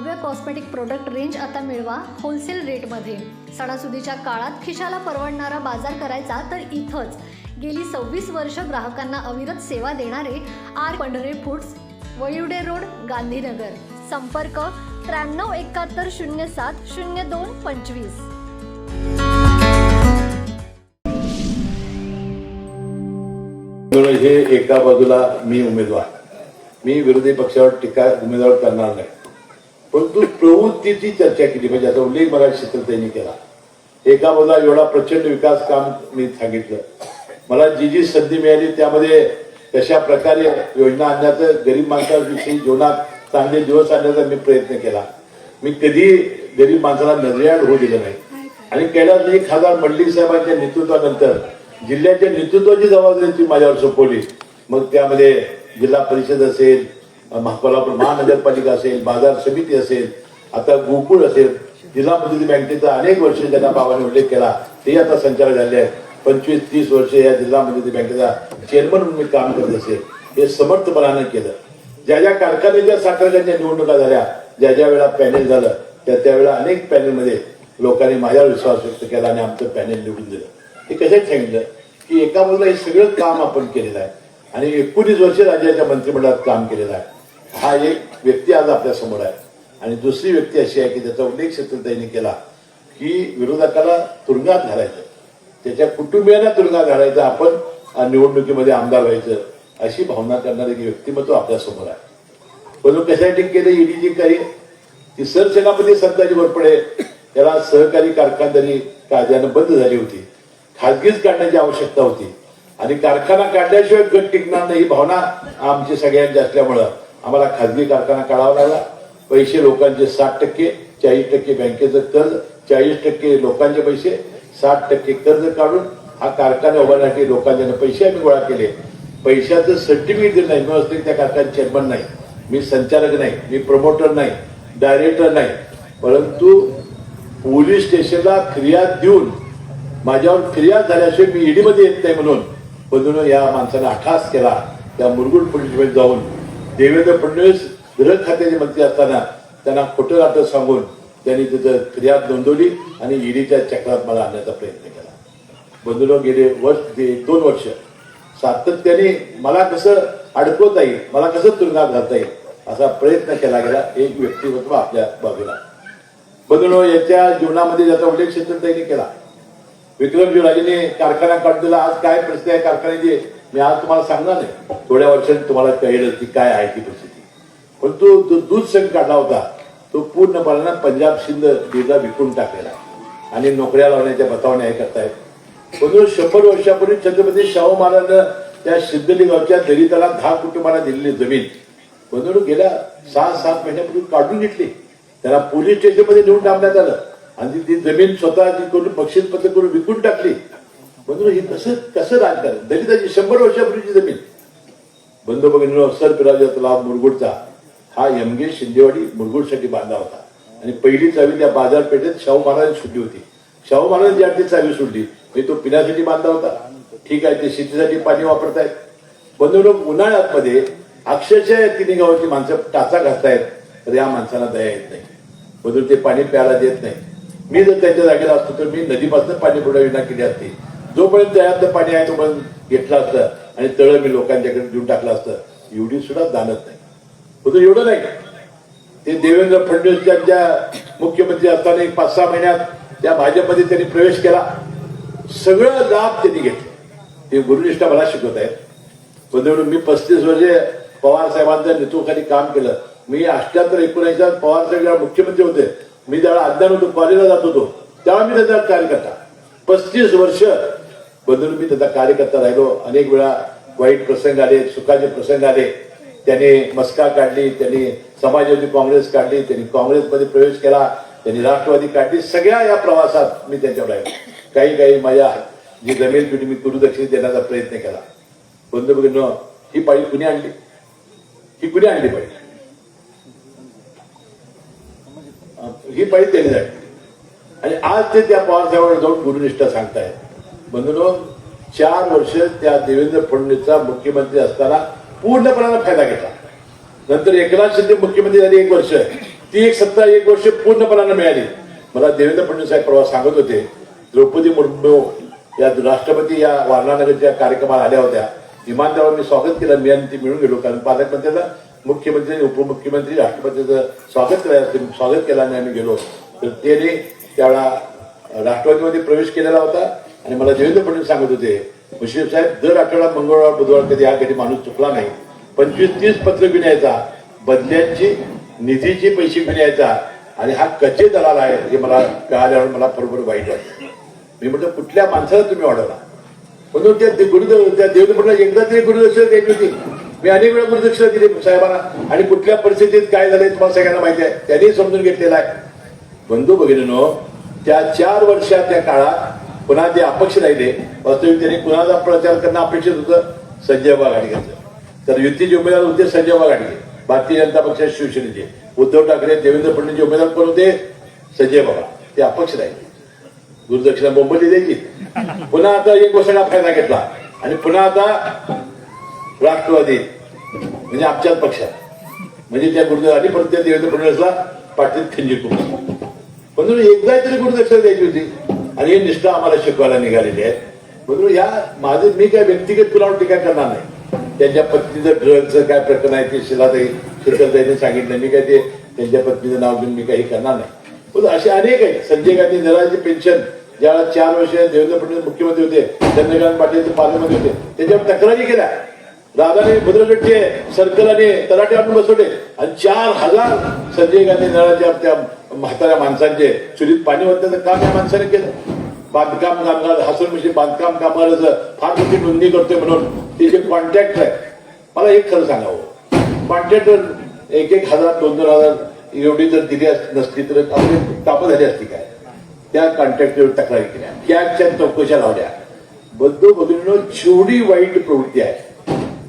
भव्य cosmetic product range आता मिळवा होलसेल रेटमध्ये सणासुदीच्या काळात खिशाला परवडणारा बाजार करायचा तर इथंच. गेली सव्वीस वर्ष ग्राहकांना अविरत सेवा देणारे आर पंढरे फूड्स वयुडे रोड गांधीनगर. संपर्क त्र्याण्णव एकाहत्तर शून्य सात शून्य दोन पंचवीस. हे एका बाजूला मी उमेदवार. मी विरोधी पक्षावर टीका उमेदवार करणार नाही. परंतु प्रवृत्तीची चर्चा केली. म्हणजे याचा उल्लेख मला त्यांनी केला. एका बाजूला एवढा प्रचंड विकास काम मी सांगितलं. मला जी जी संधी मिळाली त्यामध्ये कशा प्रकारे योजना आणण्याचं गरीब माणसाविषयी जीवनात चांगले दिवस आणण्याचा मी प्रयत्न केला. मी कधी गरीब माणसाला नजरेआड होऊ दिलं नाही. आणि कैलास एक खासदार मंडलिक साहेबांच्या नेतृत्वानंतर जिल्ह्याच्या नेतृत्वाची जबाबदारी ती माझ्यावर सोपवली. मग त्यामध्ये जिल्हा परिषद असेल कोल्हापूर महानगरपालिका असेल बाजार समिती असेल आता गोकुळ असेल जिल्हा मदती बँकेचा अनेक वर्ष ज्यांना बाबांनी उल्लेख केला. ते आता संचालक झाले आहेत. पंचवीस तीस वर्ष या जिल्हा मदती बँकेचा चेअरमन म्हणून काम करत असेल हे समर्थपणानं केलं. ज्या ज्या कारखान्याच्या साखरच्या निवडणुका झाल्या ज्या ज्या वेळा पॅनेल झालं त्या त्यावेळेला अनेक पॅनेलमध्ये लोकांनी माझ्यावर विश्वास व्यक्त केला आणि आमचं पॅनेल निवडून दिलं. हे कशात सांगितलं? की एका बाजूला हे सगळं काम आपण केलेलं आहे आणि एकोणीस वर्ष राज्याच्या मंत्रिमंडळात काम केलेलं आहे. हा एक व्यक्ती आज आपल्यासमोर आहे. आणि दुसरी व्यक्ती अशी आहे की त्याचा उल्लेख क्षेत्रताईने केला की विरोधकाला तुरुंगात घालायचं. त्याच्या कुटुंबियांना तुरुंगात घालायचं. आपण निवडणुकीमध्ये आमदार व्हायचं. अशी भावना करणारे व्यक्तिमत्व आपल्यासमोर आहे. पण कशासाठी केलं? ईडीजी काही ती सरसेनापती सरकारी वरपडे त्याला सहकारी कारखानदारी कायद्यानं बंद झाली होती. खाजगीच काढण्याची आवश्यकता होती. आणि कारखाना काढल्याशिवाय गट टिकणार नाही ही भावना आमची सगळ्यांची असल्यामुळं आम्हाला खाजगी कारखाना काढावा लागला. पैसे लोकांचे साठ टक्के चाळीस टक्के बँकेचं कर्ज चाळीस टक्के लोकांचे पैसे साठ टक्के कर्ज काढून हा कारखाना उभारण्यासाठी लोकांच्या पैसे आम्ही गोळा केले. पैशाचं सर्टिफिकेट दिलं नाही. व्यवस्थित त्या कारखान्यात चेअरमन नाही. मी संचालक नाही. मी प्रमोटर नाही. डायरेक्टर नाही. परंतु पोलीस स्टेशनला फिर्याद देऊन माझ्यावर फिर्याद झाल्याशिवाय मी ईडीमध्ये येत नाही म्हणून. म्हणून या माणसाने अठास केला. त्या मुरगुड पोलीस जाऊन देवेंद्र फडणवीस गृह खात्याचे मंत्री असताना त्यांना खोटं नाटक सांगून त्यांनी तिथं फिर्याद नोंदवली आणि ईडीच्या चक्रात मला आणण्याचा प्रयत्न केला. बंधून गेले वर्ष दोन वर्ष. सातत्याने मला कसं अडकवता येईल मला कसं तुरुंगात घालता येईल असा प्रयत्न केला गेला एक व्यक्तिमत्व आपल्या बाजूला. बंधून याच्या जीवनामध्ये ज्याचा उल्लेख क्षेत्रताईने केला. विक्रमजीराजेने कारखाना काढून दिला. आज काय परिस्थिती आहे? कारखान्याची मी आज तुम्हाला सांगणार नाही. थोड्या वर्षांनी तुम्हाला कळलं की काय आहे ती परिस्थिती. पण तो जो दूध संघ काढला होता तो पूर्णपणे पंजाब सिंध बीडला विकून टाकलेला आणि नोकऱ्या लावण्याच्या बतावण्या हे करतायत. म्हणून शंभर वर्षापूर्वी छत्रपती शाहू महाराजांना त्या सिद्धली गावच्या दलिताला दहा कुटुंबाला दिलेली जमीन. म्हणून गेल्या सहा सात महिन्यापूर्वी काढून घेतली. त्याला पोलीस स्टेशनमध्ये नेऊन टाकण्यात आलं. आणि ती जमीन स्वतः करून बक्षीस पत्र करून विकून टाकली. बंधू हे कसं कसं राजकारण दलिताची शंभर वर्षापूर्वीची जमीन बंधू भगिनीनो सर पिराजा तलाव मुरगुडचा हा यमगे शिंदेवाडी मुरगुडसाठी बांधला होता आणि पहिली चावी त्या बाजारपेठेत शाहू महाराजांनी सुटली होती शाहू महाराजांची आधी चावी सुटली म्हणजे तो पिण्यासाठी बांधला होता ठीक आहे ते शेतीसाठी पाणी वापरतायत बंधू उन्हाळ्यात मध्ये अक्षरशः तिन्ही गावाची माणसं टाचा घालतायत तर या माणसाला दया येत नाही बंधू ते पाणी प्यायला देत नाही मी जर त्यांच्या जागेला असतो तर मी नदीपासून पाणी पुरवठा योजना केली असती जोपर्यंत तळ्यातलं पाणी आहे तोपर्यंत घेतलं असतं आणि तळ मी लोकांच्याकडे देऊन टाकलं असतं. एवढी सुद्धा जाणत नाही. होतं एवढं नाही ते देवेंद्र फडणवीस ज्यांच्या मुख्यमंत्री असताना एक पाच सहा महिन्यात त्या भाजपमध्ये त्यांनी प्रवेश केला. सगळं जाब त्यांनी घेतलं. ते गुरुनिष्ठा मला शिकवत आहेत. पण मी पस्तीस वर्षे पवार साहेबांच्या नेतृत्वाखाली काम केलं. मी अष्ट्याहत्तर एकोणऐंशी पवार साहेब मुख्यमंत्री होते. मी त्यावेळेला अज्ञान होतो कॉलेजला जात होतो तेव्हा मी त्याचा कार्यकर्ता पस्तीस वर्ष बदलून मी त्याचा कार्यकर्ता राहिलो. अनेक वेळा वाईट प्रसंग आले सुखाचे प्रसंग आले. त्याने मस्का काढली त्यांनी समाजवादी काँग्रेस काढली त्यांनी काँग्रेसमध्ये प्रवेश केला त्यांनी राष्ट्रवादी काढली. सगळ्या या प्रवासात मी त्यांच्यावर राहिलो. काही काही माझ्या जी जमेल पिढी मी गुरुदक्षिण देण्याचा प्रयत्न केला. बंधू ही पाळी कुणी आणली? ही कुणी आणली पाहिजे ही पाळी त्यांनी झाली आणि आज ते त्या पवार जाऊन गुरुनिष्ठा सांगतायत. म्हणून चार वर्ष त्या देवेंद्र फडणवीसचा मुख्यमंत्री असताना पूर्णपणाने फायदा घेतला. नंतर एकनाथ शिंदे मुख्यमंत्री झाले एक वर्ष. ती एक सत्ता एक वर्ष पूर्णपणानं मिळाली. मला देवेंद्र फडणवीस साहेब परवा सांगत होते द्रौपदी मुर्मू या राष्ट्रपती या वारणानगरच्या कार्यक्रमाला आल्या होत्या. विमानतळावर मी स्वागत केलं मी आणि ती मिळून गेलो. कारण पालकमंत्र्याला मुख्यमंत्री उपमुख्यमंत्री राष्ट्रपतीचं स्वागत करायचं स्वागत केलं आणि आम्ही गेलो. तर त्याने त्यावेळा राष्ट्रवादीमध्ये प्रवेश केलेला होता आणि मला देवेंद्र फडणवीस सांगत होते मुश्रीफ साहेब दर आठवडा मंगळवार बुधवार कधी हा कधी माणूस चुकला नाही. पंचवीस तीस पत्र घेऊन यायचा. बदल्यांची निधीचे पैसे घेऊन यायचा. आणि हा कच्चे दलाल आहे हे मला कळाल्यावर मला बरोबर वाईट वाटतं मी म्हटलं कुठल्या माणसाला तुम्ही ऑर्डर म्हणून त्या गुरुदेव त्या देवेंद्र फडणवीस एकदा तरी गुरुदक्षिणा द्यायची होती. मी अनेक वेळा गुरुदक्षिणा दिली साहेबांना. आणि कुठल्या परिस्थितीत काय झालंय तुम्हाला सगळ्यांना माहिती आहे. त्यांनी समजून घेतलेला आहे. बंधू भगिनीनो त्या चार वर्षात त्या काळात पुन्हा ते अपक्ष राहिले वास्तविक त्यांनी कुणाचा प्रचार करणं अपेक्षित होतं संजय बागाडगेचं तर युतीचे उमेदवार होते संजय बागाडगे भारतीय जनता पक्षाचे शिवसेनेचे. उद्धव ठाकरे देवेंद्र फडणवीसचे उमेदवार पण होते? संजय बाबा. ते अपक्ष राहिले. दूरदक्षिणा मुंबईला द्यायची. पुन्हा आता एक वर्षाला फायदा घेतला. आणि पुन्हा आता राष्ट्रवादी म्हणजे आमच्याच पक्षात. म्हणजे त्या गुरुदेव आणि परत त्या देवेंद्र फडणवीसला पाटील खिंजी म्हणून एकदा तरी गुरुदक्षिणा द्यायची होती. आणि हे निष्ठा आम्हाला शिकवायला निघालेली आहे. म्हणून या माझं मी काय व्यक्तिगत तुला टीका करणार नाही. त्यांच्या पत्नीचं ड्रगचं काय प्रकरण आहे ते शिलाताई शिरकलताईने सांगितलं. मी काय ते त्यांच्या पत्नीचं नाव घेऊन मी काही करणार नाही. पण असे अनेक आहेत. संजय गांधी निराजी पेन्शन ज्याला चार वर्ष देवेंद्र फडणवीस मुख्यमंत्री होते चंद्रकांत पाटील ते पार्लमेंट होते त्याच्यावर तक्रारी केल्या. दादाने भद्रगडचे आणि तलाटे आणून बसवले. आणि चार हजार संजय गांधी नळाच्या त्या म्हाताऱ्या माणसांचे चुलीत पाणी होत्याचं काम या माणसाने केलं. बांधकाम कामगार हसन मिशी बांधकाम कामगाराचं फार मोठी नोंदणी करतोय म्हणून ते जे कॉन्ट्रॅक्ट आहे. मला एक खरं सांगावं. कॉन्ट्रॅक्टर एक एक हजार दोन दोन हजार एवढी जर दिली अस- नसली तर आपली कामं झाली असती काय? त्या कॉन्ट्रॅक्टवर तक्रारी केल्या कॅबच्या चौकशा लावल्या बंधू बंधूंनो जेवढी वाईट प्रवृत्ती आहे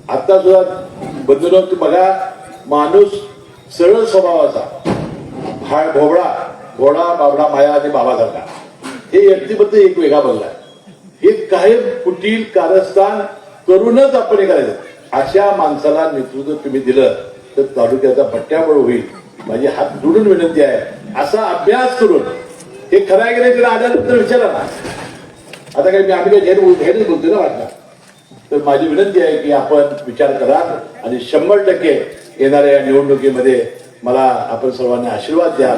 आता सुद्धा बंधूंनो बघा माणूस सरळ स्वभावाचा. हा भोबळा घोडा बाबडा माया आणि बाबासारखा हे व्यक्तिमत्व एक वेगळा बनलाय हे काही कुटील कारस्थान करूनच आपण हे करायचं. अशा माणसाला नेतृत्व तुम्ही दिलं तर तालुक्याचा पट्ट्याबळ होईल. माझी हात जोडून विनंती आहे. असा अभ्यास करून हे खरं आहे की नाही तिला आल्यानंतर विचारा ना. आता काही मी आम्ही काही घेर घेरच बोलतो ना वाटतं. तर माझी विनंती आहे की आपण विचार करा आणि शंभर टक्के येणाऱ्या या निवडणुकीमध्ये मला आपण सर्वांनी आशीर्वाद द्या.